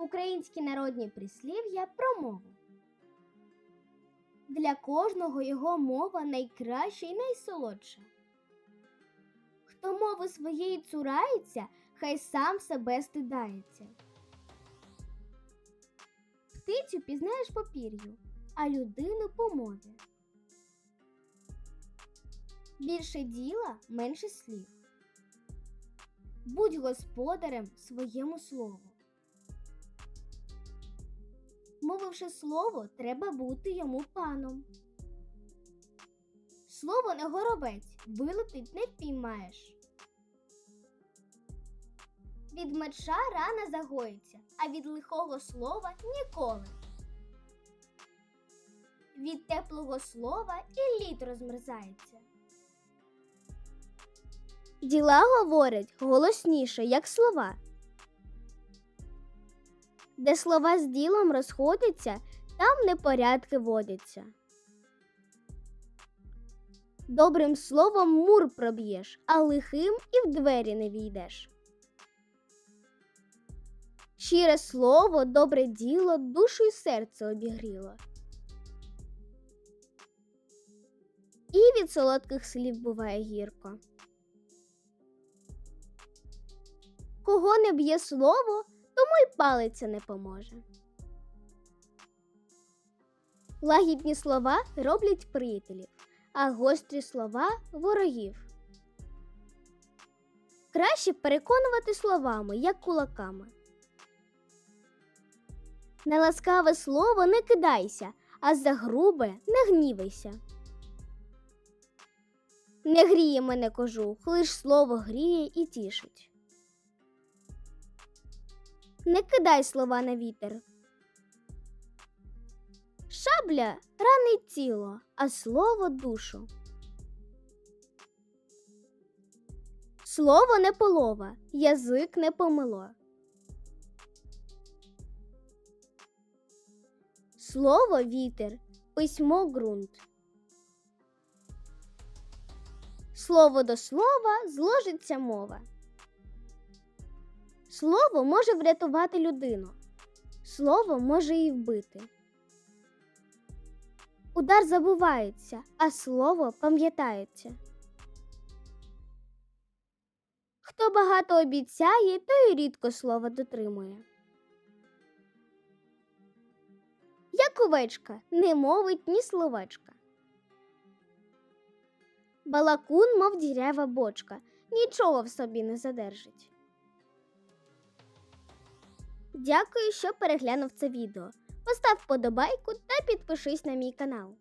Українські народні прислів'я про мову. Для кожного його мова найкраща і найсолодша. Хто мови своєї цурається, хай сам себе стидається. Птицю пізнаєш по пір'ю, а людину по мові. Більше діла, менше слів. Будь господарем своєму слову. Мовивши слово, треба бути йому паном. Слово не горобець, вилетить не впіймаєш. Від меча рана загоїться, а від лихого слова ніколи. Від теплого слова і лід розмерзається. Діла говорять голосніше, як слова. Де слова з ділом розходяться, там непорядки водяться. Добрим словом мур проб'єш, а лихим і в двері не війдеш. Щире слово, добре діло, душу й серце обігріло. І від солодких слів буває гірко. Кого не б'є слово, тому й палиця не поможе. Лагідні слова роблять приятелів, а гострі слова ворогів. Краще переконувати словами, як кулаками. На ласкаве слово не кидайся, а за грубе не гнівайся. Не гріє мене кожух, лиш слово гріє і тішить. Не кидай слова на вітер. Шабля ранить тіло, а слово душу. Слово не полова, язик не помило. Слово вітер, письмо ґрунт. Слово до слова зложиться мова. Слово може врятувати людину. Слово може її вбити. Удар забувається, а слово пам'ятається. Хто багато обіцяє, той рідко слова дотримує. Як овечка не мовить ні словечка. Балакун, мов дірява бочка, нічого в собі не задержить. Дякую, що переглянув це відео. Постав вподобайку та підпишись на мій канал.